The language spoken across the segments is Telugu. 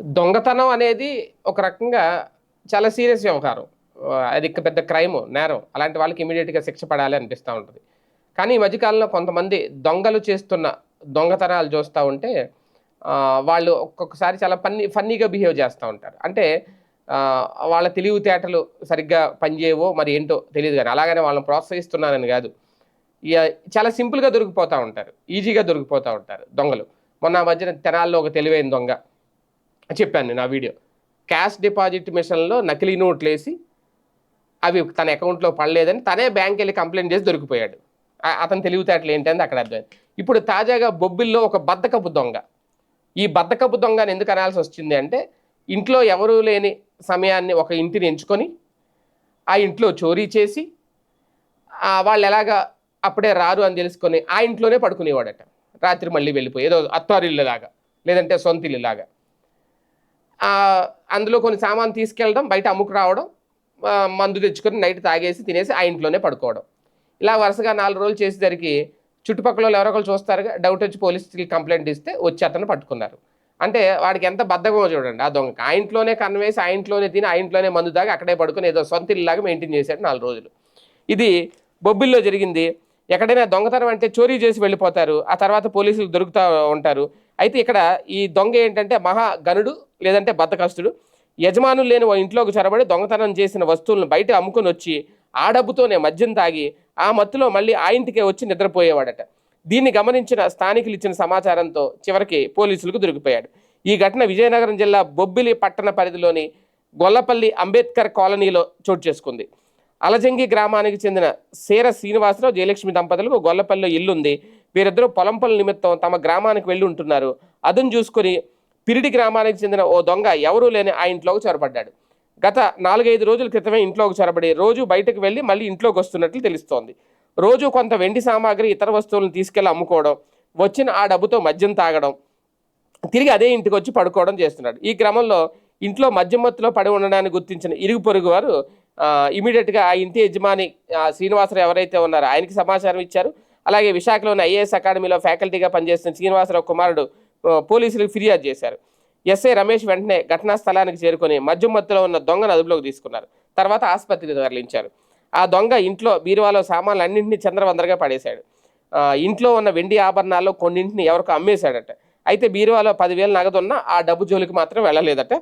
దొంగతనం అనేది ఒక రకంగా చాలా సీరియస్ వ్యవహారం. అది పెద్ద క్రైమ్ నేరం. అలాంటి వాళ్ళకి ఇమీడియట్గా శిక్ష పడాలి అనిపిస్తూ ఉంటుంది. కానీ ఈ మధ్యకాలంలో కొంతమంది దొంగలు చేస్తున్న దొంగతనాలు చూస్తూ ఉంటే వాళ్ళు ఒక్కొక్కసారి చాలా ఫన్నీ ఫన్నీగా బిహేవ్ చేస్తూ ఉంటారు. అంటే వాళ్ళ తెలివితేటలు సరిగ్గా పనిచేయవో మరి ఏంటో తెలియదు కానీ అలాగనే వాళ్ళని ప్రోత్సహిస్తున్నానని కాదు. ఇక చాలా సింపుల్గా దొరికిపోతూ ఉంటారు. ఈజీగా దొరికిపోతూ ఉంటారు దొంగలు. మొన్న మధ్యన తెనాల్లో ఒక తెలివైన దొంగ చెప్పాను నేను ఆ వీడియో. క్యాష్ డిపాజిట్ మిషన్లో నకిలీ నోట్లు వేసి అవి తన అకౌంట్లో పడలేదని తనే బ్యాంక్ వెళ్ళి కంప్లైంట్ చేసి దొరికిపోయాడు. అతను అతని తెలివితేటలు ఏంటంటే అక్కడ అర్థమైంది. ఇప్పుడు తాజాగా బొబ్బిల్లో ఒక బద్దకపు దొంగ. ఈ బద్దకపు దొంగని ఎందుకు అనాల్సి వచ్చింది అంటే ఇంట్లో ఎవరూ లేని సమయాన్ని ఒక ఇంటిని ఎంచుకొని ఆ ఇంట్లో చోరీ చేసి వాళ్ళు ఎలాగా అప్పుడే రారు అని తెలుసుకొని ఆ ఇంట్లోనే పడుకునేవాడట. రాత్రి మళ్ళీ వెళ్ళిపోయి ఏదో అత్తారిల్లులాగా లేదంటే సొంత ఇల్లులాగా అందులో కొన్ని సామాన్ తీసుకెళ్ళడం బయట అమ్ముకు రావడం మందు తెచ్చుకొని నైట్ తాగేసి తినేసి ఆ ఇంట్లోనే పడుకోవడం. ఇలా వరుసగా నాలుగు రోజులు చేసేసరికి చుట్టుపక్కల వాళ్ళు ఎవరో ఒకరు చూస్తారుగా డౌట్ వచ్చి పోలీసుకి కంప్లైంట్ ఇస్తే వచ్చి అతను పట్టుకున్నారు. అంటే వాడికి ఎంత బద్ధకమో చూడండి ఆ దొంగ. ఆ ఇంట్లోనే కన్వేసి ఆ ఇంట్లోనే తిని ఆ ఇంట్లోనే మందు తాగి అక్కడే పడుకుని ఏదో సొంత ఇల్లులాగా మెయింటైన్ చేశాడు నాలుగు రోజులు. ఇది బొబ్బిల్లో జరిగింది. ఎక్కడైనా దొంగతనం అంటే చోరీ చేసి వెళ్ళిపోతారు. ఆ తర్వాత పోలీసులు దొరుకుతూ ఉంటారు. అయితే ఇక్కడ ఈ దొంగ ఏంటంటే మహా గనుడు లేదంటే బద్దకస్తుడు. యజమానులు లేని ఓ ఇంట్లోకి చొరబడి దొంగతనం చేసిన వస్తువులను బయట అమ్ముకొని వచ్చి ఆ డబ్బుతోనే మద్యం తాగి ఆ మత్తులో మళ్ళీ ఆ ఇంటికే వచ్చి నిద్రపోయేవాడట. దీన్ని గమనించిన స్థానికులు ఇచ్చిన సమాచారంతో చివరికి పోలీసులకు దొరికిపోయాడు. ఈ ఘటన విజయనగరం జిల్లా బొబ్బిలి పట్టణ పరిధిలోని గొల్లపల్లి అంబేద్కర్ కాలనీలో చోటు చేసుకుంది. అలజంగి గ్రామానికి చెందిన సేర శ్రీనివాసరావు జయలక్ష్మి దంపతులకు గొల్లపల్లిలో ఇల్లు ఉంది వీరిద్దరూ పొలం పనుల నిమిత్తం తమ గ్రామానికి వెళ్ళి ఉంటున్నారు. అదును చూసుకొని పిరిడి గ్రామానికి చెందిన ఓ దొంగ ఎవరూ లేని ఆ ఇంట్లోకి చొరబడ్డాడు. గత నాలుగైదు రోజుల క్రితమే ఇంట్లోకి చొరబడి రోజు బయటకు వెళ్ళి మళ్ళీ ఇంట్లోకి వస్తున్నట్లు తెలుస్తోంది. రోజు కొంత వెండి సామాగ్రి ఇతర వస్తువులను తీసుకెళ్ళి అమ్ముకోవడం వచ్చిన ఆ డబ్బుతో మద్యం తాగడం తిరిగి అదే ఇంటికి వచ్చి పడుకోవడం చేస్తున్నాడు. ఈ క్రమంలో ఇంట్లో మద్యం మత్తులో పడి ఉండడాన్ని గుర్తించిన ఇరుగు పొరుగు వారు ఇమీడియట్గా ఆ ఇంటి యజమాని శ్రీనివాసరావు ఎవరైతే ఉన్నారో ఆయనకి సమాచారం ఇచ్చారు. అలాగే విశాఖలోని ఐఏఎస్ అకాడమీలో ఫ్యాకల్టీగా పనిచేస్తున్న శ్రీనివాసరావు కుమారుడు పోలీసులకు ఫిర్యాదు చేశారు. ఎస్ఐ రమేష్ వెంటనే ఘటనా స్థలానికి చేరుకొని మద్యం మత్తులో ఉన్న దొంగను అదుపులోకి తీసుకున్నారు. తర్వాత ఆసుపత్రికి తరలించారు. ఆ దొంగ ఇంట్లో బీరువాలో సామాన్లు అన్నింటినీ చంద్రవందరగా పడేశాడు. ఇంట్లో ఉన్న వెండి ఆభరణాల్లో కొన్నింటిని ఎవరికో అమ్మేశాడట. అయితే బీరువాలో పదివేలు నగదున్న ఆ డబ్బు జోలికి మాత్రం వెళ్ళలేదట.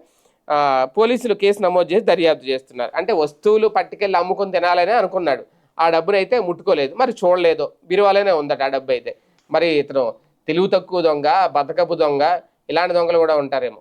పోలీసులు కేసు నమోదు చేసి దర్యాప్తు చేస్తున్నారు. అంటే వస్తువులు పట్టుకెళ్ళి అమ్ముకొని తినాలనే అనుకున్నాడు. ఆ డబ్బును అయితే ముట్టుకోలేదు. మరి చూడలేదు. బీరువాలోనే ఉందట ఆ డబ్బు అయితే మరి ఇతను తెలివి తక్కువ దొంగ బతకపు దొంగ ఇలాంటి దొంగలు కూడా ఉంటారేమో.